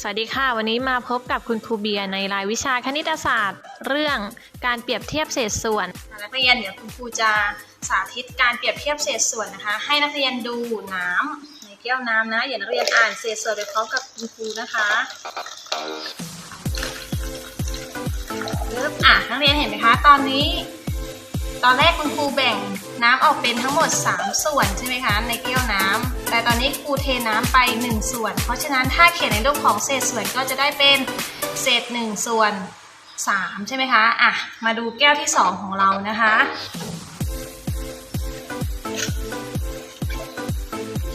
สวัสดีค่ะ วันนี้มาพบกับคุณครูเบียในรายวิชาคณิตศาสตร์ เรื่องการเปรียบเทียบเศษส่วนนักเรียนเดี๋ยวคุณครูจะสาธิตการเปรียบเทียบเศษส่วนนะคะ ให้นักเรียนดูน้ำในแก้วน้ำนะอย่านักเรียนอ่านเศษส่วนไปพร้อมกับคุณครูนะคะปึ๊บอะนักเรียนเห็นไหมคะ ตอนนี้ ตอนแรกคุณครูแบ่งน้ำออกเป็นทั้งหมด 3 ส่วนใช่ไหมคะในแก้วน้ำแต่ตอนนี้ครูเทน้ำไป 1 ส่วน เพราะฉะนั้นถ้าเขียนในรูปของเศษส่วนก็จะได้เป็นเศษ 1 ส่วน 3 ใช่ไหมคะอะมาดูแก้วที่ 2 ของเรานะคะ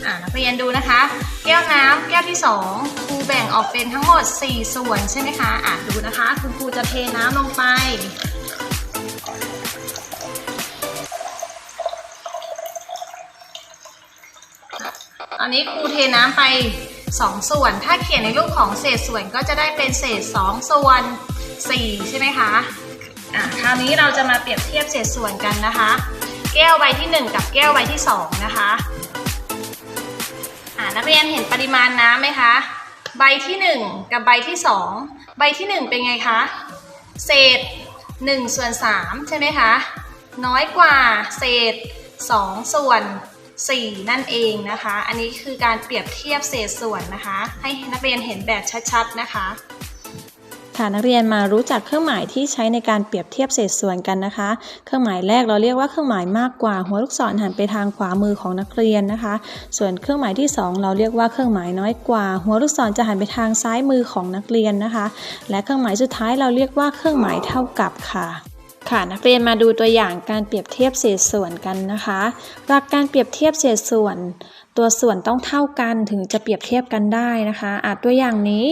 อะนักเรียนดูนะคะ แก้วน้ำแก้วที่ 2ครูแบ่งออกเป็นทั้งหมด 4 ส่วนใช่ไหมคะอะดูนะคะ คุณครูจะเทน้ำลงไป ตอนนี้ครูเทน้ำไป 2 ส่วน ถ้าเขียนในรูปของเศษส่วนก็จะได้เป็นเศษ 2 ส่วน 4 ใช่ไหมคะอะคราวนี้เราจะมาเปรียบเทียบเศษส่วนกันนะคะ แก้วใบที่ 1 กับแก้วใบที่ 2 นะคะอ่านักเรียนเห็นปริมาณน้ำไหมคะ ใบที่ 1 กับใบที่ 2 ใบที่ 1 เป็นไงคะ เศษ1ส่วน3ใช่ไหมคะ น้อยกว่าเศษ 2 ส่วน 4 นั่นเองนะคะ อันนี้คือการเปรียบเทียบเศษส่วนนะคะ ให้นักเรียนเห็นแบบชัดๆนะคะค่ะนักเรียนมารู้จักเครื่องหมายที่ใช้ในการเปรียบเทียบเศษส่วนกันนะคะ เครื่องหมายแรกเราเรียกว่าเครื่องหมายมากกว่า หัวลูกศรหันไปทางขวามือของนักเรียนนะคะ ส่วนเครื่องหมายที่ 2 เราเรียกว่าเครื่องหมายน้อยกว่า หัวลูกศรจะหันไปทางซ้ายมือของนักเรียนนะคะ และเครื่องหมายสุดท้ายเราเรียกว่าเครื่องหมายเท่ากับค่ะ ค่ะนักเรียนมาดูตัวอย่างการเปรียบเทียบเศษส่วนกันนะคะ หลักการเปรียบเทียบเศษส่วน ตัวส่วนต้องเท่ากันถึงจะเปรียบเทียบกันได้นะคะอาจตัวอย่างนี้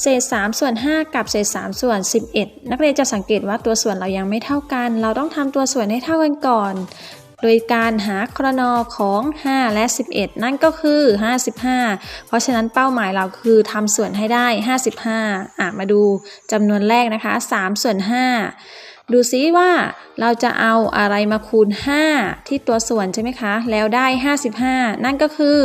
เศษ3ส่วน5กับเศษ3ส่วน11 นักเรียนจะสังเกตว่าตัวส่วนเรายังไม่เท่ากัน เราต้องทำตัวส่วนให้เท่ากันก่อน โดยการหาครนของ 5 และ 11 นั่นก็คือ 55 เพราะฉะนั้นเป้าหมายเราคือทำส่วนให้ได้ 55อะมาดูจำนวนแรกนะคะ 3 ส่วน 5 ดูซิว่าเราจะเอาอะไรมาคูณ 5 ที่ตัวส่วนใช่ไหมคะ แล้วได้ 55 นั่นก็คือ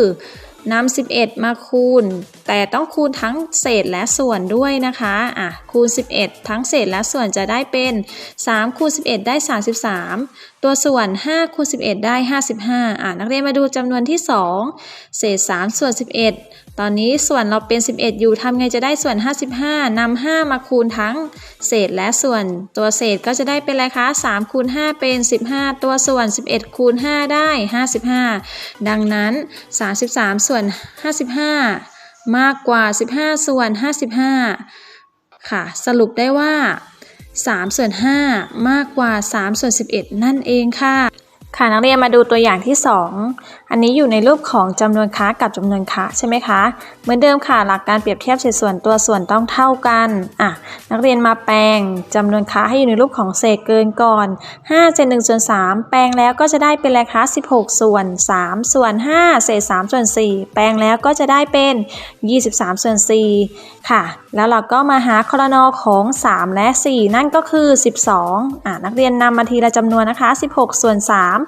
นำ11 มาคูณ แต่ต้องคูณทั้งเศษและส่วนด้วยนะคะ อะ คูณ 11 ทั้งเศษและส่วนจะได้เป็น 3 คูณ 11 ได้ 33 ตัวส่วน5คูณ11 ได้ 55อะนักเรียนมาดูจำนวนที่ 2 เศษ 3 ส่วน 11 ตอนนี้ส่วนเราเป็น 11 อยู่ทำไงจะได้ส่วน 55นำ5มาคูณทั้งเศษและส่วน ตัวเศษก็จะได้เป็นอะไรคะ3คูณ5เป็น 15 ตัวส่วน 11คูณ5ได้ 55 ดังนั้น 33 ส่วน 55 มากกว่า 15 ส่วน 55 ค่ะ สรุปได้ว่า 3ส่วน5มากกว่า3ส่วน11 นั่นเองค่ะ ค่ะนักเรียนมาดูตัวอย่างที่ 2 อันนี้อยู่ในรูปของจำนวนค้ากับจำนวนค้าใช่ไหมคะ เหมือนเดิมค่ะหลักการเปรียบเทียบเศษส่วนตัวส่วนต้องเท่ากันอะนักเรียนมาแปลงจำนวนค้าให้อยู่ในรูปของเศษเกินก่อน5เศษ1ส่วน3แปลงแล้วก็จะได้เป็นอะไรคะ16 ส่วน 3 ส่วน 5 เศษ3ส่วน 4 แปลงแล้วก็จะได้เป็น 23 ส่วน 4 ค่ะ แล้วเราก็มาหาครนอของ 3 และ 4 นั่นก็คือ 12อะนักเรียนนำมาทีละจำนวนนะคะ 16 ส่วน 3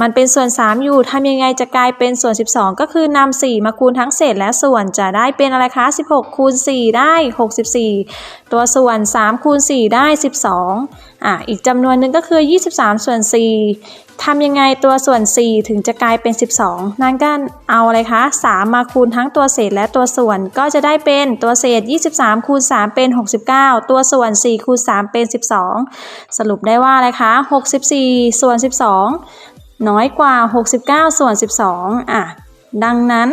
มันเป็นส่วน 3 อยู่ทำยังไงจะกลายเป็นส่วน 12 ก็คือนำ4มาคูณทั้งเศษและส่วนจะได้เป็นอะไรคะ 16 คูณ 4 ได้ 64 ตัวส่วน 3 คูณ 4 ได้ 12อะอีกจำนวนหนึ่งก็คือ 23 ส่วน 4 ทำยังไงตัวส่วน 4 ถึงจะกลายเป็น 12 นั่นก็เอาอะไรคะ 3 มาคูณทั้งตัวเศษและตัวส่วนก็จะได้เป็นตัวเศษ 23 คูณ 3 เป็น 69 ตัวส่วน 4 คูณ 3 เป็น 12 สรุปได้ว่าอะไรคะ 64 ส่วน 12 น้อยกว่า 69 ส่วน 12 อะ ดังนั้น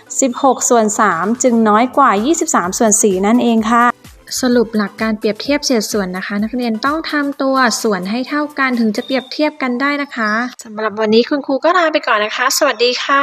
16 ส่วน 3 จึงน้อยกว่า 23 ส่วน 4 นั่นเองค่ะ สรุปหลักการเปรียบเทียบเศษส่วนนะคะ นักเรียนต้องทำตัวส่วนให้เท่ากันถึงจะเปรียบเทียบกันได้นะคะสำหรับวันนี้คุณครูก็ลาไปก่อนนะคะ สวัสดีค่ะ